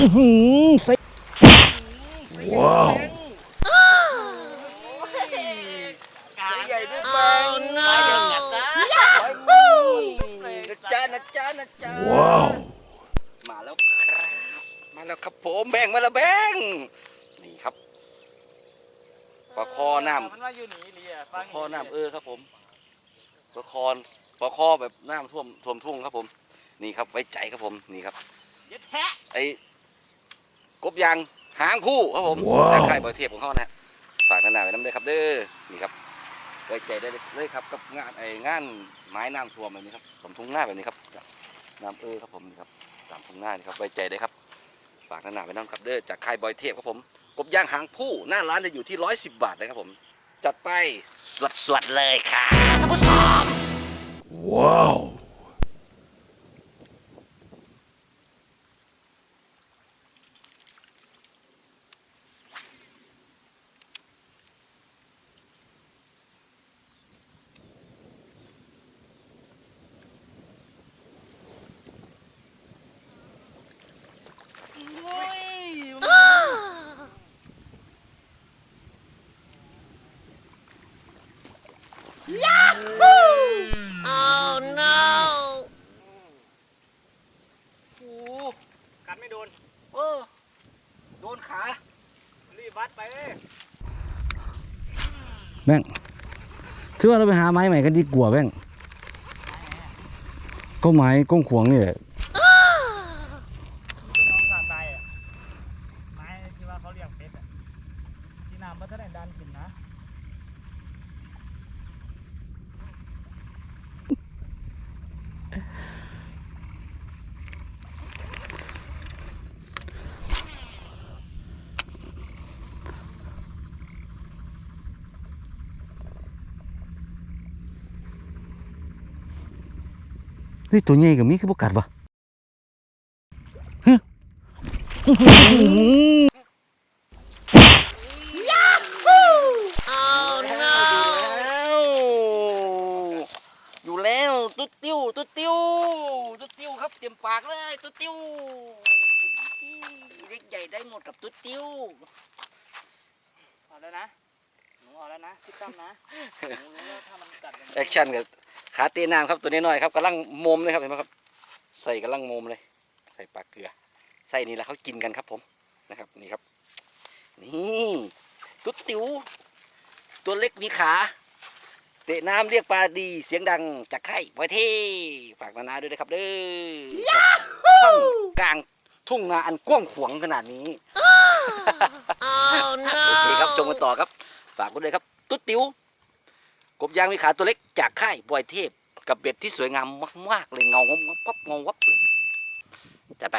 อื้อหือใส่ว้าวใหญ่ด้วยปังนะจ๊ะนะจ๊ะนะจ๊ะว้าวมาแล้วครับมาแล้วครับผมแบงมาแล้วแบงนี่ครับปลาคอน้ำมันว่าอยู่หนีเรียปลาคอน้ำเออครับผมปลาคอนปลาคอแบบน้ำท่วมท่วมทุ่งครับผม นี่ครับไว้ใจครับผมนี่ครับไอ กบยางหางผู้ครับผมว้าวจากค่ายบอยเทียบของเขานะฮะฝากนานาไว้น้ำเด้อครับเด้อนี่ครับไว้ใจได้เลยครับกับงานไอ้งานไม้น้ำท่วมแบบนี้ครับผมทุ่งหน้าแบบนี้ครับน้ำเออครับผมนี่ครับตามทุ่งหน้านี่ครับไว้ใจได้ครับฝากนานาไว้น้ำครับเด้อจากค่ายบอยเทียบครับผมกบยางหางผู้หน้าร้านจะอยู่ที่ร้อยสิบบาทนะครับผมจัดไปสวดๆเลยค่ะท่านผู้ชมว้าว โอ้กัดไม่โดน เออ โดนขา รีบวัดไปแบงค์ถือว่าเราไปหาไม้ใหม่กันดีกว่าแบงค์ก็ไม้ก้งขวางนี่แหละน้องสาตายอะไม้ที่ว่าเขาเรียกเป็ดอะที่น้ำมันจะได้ดันขึ้นนะ เฮ้ยตัวใหญ่กับมีคือพวกกัดปะแล้วอยู่แล้วตุ๊ดติ้วตุ๊ดติ้วตุ๊ดติ้วครับเต็มปากเลยตุ๊ดติ้วเล็กใหญ่ได้หมดกับตุ๊ดติ้วเอาแล้วนะหนูเอาแล้วนะพี่ตั้มนะแอคชั่นกับ ขาเตะน้ำครับตัวนี้น้อยครับกำลังมมเลยครับเห็นไหมครับ ใส่กำลังมมเลย ใส่ปลาเกลือ ใส่นี่แหละเขากินกันครับผมนะครับนี่ครับ นี่ตุ๊ดติ๋วตัวเล็กมีขา เตะน้ำเรียกปลาดีเสียงดังจากไข่ไว้เท่ฝากนานาด้วยนะครับเด้อท่องกลางทุ่งนาอันกว้างขวางขนาดนี้โอเคครับ ชมกันต่อครับ ฝากกันด้วยครับ ตุ๊ดติ๋ว กบยางมีขาตัวเล็กจากค่ายบอยเทพ กับเบ็ดที่สวยงามมากๆเลยเงางบวับเงาวับเลยจะไป